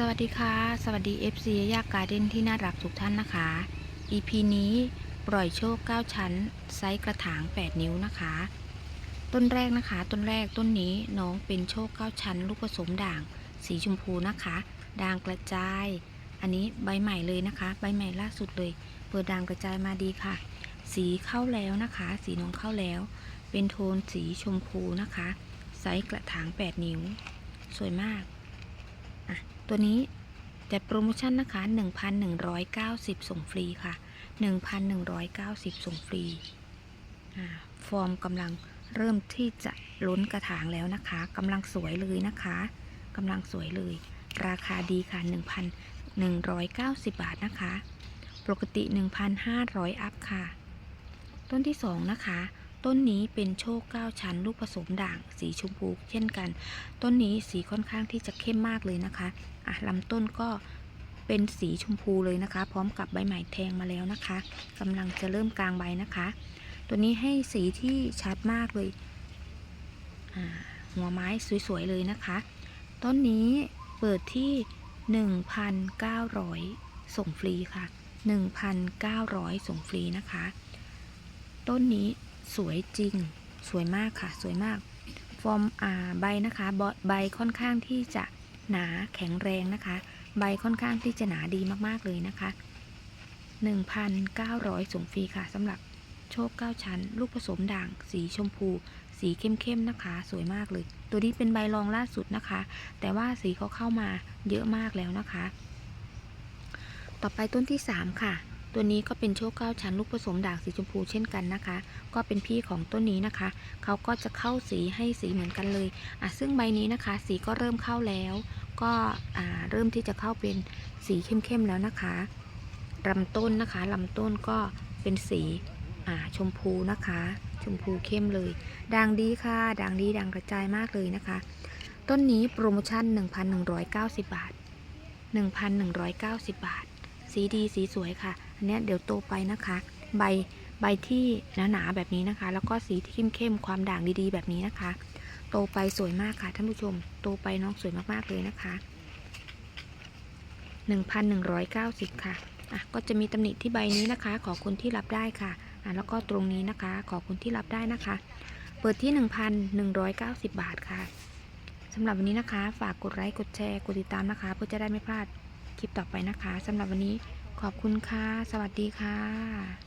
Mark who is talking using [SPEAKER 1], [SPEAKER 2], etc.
[SPEAKER 1] สวัสดีค่ะ สวัสดี FC ยากการ์เด้นที่น่ารักทุกท่านนะคะ EP นี้ปล่อยโชค 9 ชั้น ไซส์กระถาง 8 นิ้วนะคะ ต้นแรกนะคะ ต้นแรกต้นนี้น้องเป็นโชค 9 ชั้น ลูกผสมด่าง สีชมพูนะคะ ด่างกระจาย อันนี้ใบใหม่เลยนะคะ ใบใหม่ล่าสุดเลย เปิดด่างกระจายมาดีค่ะ สีเข้าแล้วนะคะ สีน้องเข้าแล้ว เป็นโทนสีชมพูนะคะ ไซส์กระถาง 8 นิ้ว สวยมากอะ ตัวนี้จัดโปรโมชั่นนะคะ 1,190 ส่งฟรีค่ะ 1,190 ส่งฟรีอ่าฟอร์มกำลังเริ่มที่จะล้นกระถางแล้วนะคะกำลังสวยเลยนะคะกำลังสวยเลย ราคาดีค่ะ 1,190 บาทนะคะ ปกติ 1,500 อัพค่ะ ต้นที่ 2 นะคะ ต้นนี้เป็นโชค9ชั้นลูกผสมด่างสีชมพูเช่นกัน ต้นนี้สีค่อนข้างที่จะเข้มมากเลยนะคะอะลำต้นก็เป็นสีชมพูเลยนะคะ พร้อมกับใบใหม่แทงมาแล้วนะคะกำลังจะเริ่มกลางใบนะคะ ตัวนี้ให้สีที่ชัดมากเลย หัวไม้สวยๆเลยนะคะ ต้นนี้เปิดที่ 1,900 ส่งฟรีค่ะ 1,900 ส่งฟรีนะคะ ต้นนี้ สวยจริง สวยมากค่ะ สวยมาก ฟอร์มอ่าใบนะคะบใบค่อนข้างที่จะหนาแข็งแรงนะคะ ใบค่อนข้างที่จะหนาดีมากๆเลยนะคะ 1,900ส่งฟรีค่ะสำหรับโชค9ชั้น ลูกผสมด่าง สีชมพู สีเข้มๆนะคะ สวยมากเลย ตัวนี้เป็นใบรองล่าสุดนะคะ แต่ว่าสีเขาเข้ามาเยอะมากแล้วนะคะ ต่อไปต้นที่ 3 ค่ะ ตัวนี้ก็เป็นโชค9ชั้นลูกผสมด่างสีชมพูเช่นกันนะคะ ก็เป็นพี่ของต้นนี้นะคะ เขาก็จะเข้าสีให้สีเหมือนกันเลยอะซึ่งใบนี้นะคะ สีก็เริ่มเข้าแล้ว ก็อ่าเริ่มที่จะเข้าเป็นสีเข้มๆแล้วนะคะลำต้นนะคะลำต้นก็เป็นสีอ่าชมพูนะคะ ชมพูเข้มเลย ด่างดีค่ะ ด่างดีด่างกระจายมากเลยนะคะ ต้นนี้โปรโมชั่น 1,190 บาท 1,190 บาท สีดีสีสวยค่ะ อันนี้เดี๋ยวโตไปนะคะ ใบใบที่หนาๆแบบนี้นะคะ แล้วก็สีที่เข้มๆความด่างดีๆ แบบนี้นะคะ โตไปสวยมากค่ะท่านผู้ชม โตไปน้องสวยมากๆเลยนะคะ1,190 ค่ะ อะ ก็จะมีตำหนิที่ใบนี้นะคะ ขอคนที่รับได้ค่ะ อะ แล้วก็ตรงนี้นะคะ ขอคนที่รับได้นะคะ เปิดที่ 1,190 บาทค่ะสำหรับวันนี้นะคะ ฝากกดไลค์ กดแชร์ กดติดตามนะคะ เพื่อจะได้ไม่พลาด คลิปต่อไปนะคะสำหรับวันนี้ขอบคุณค่ะ สวัสดีค่ะ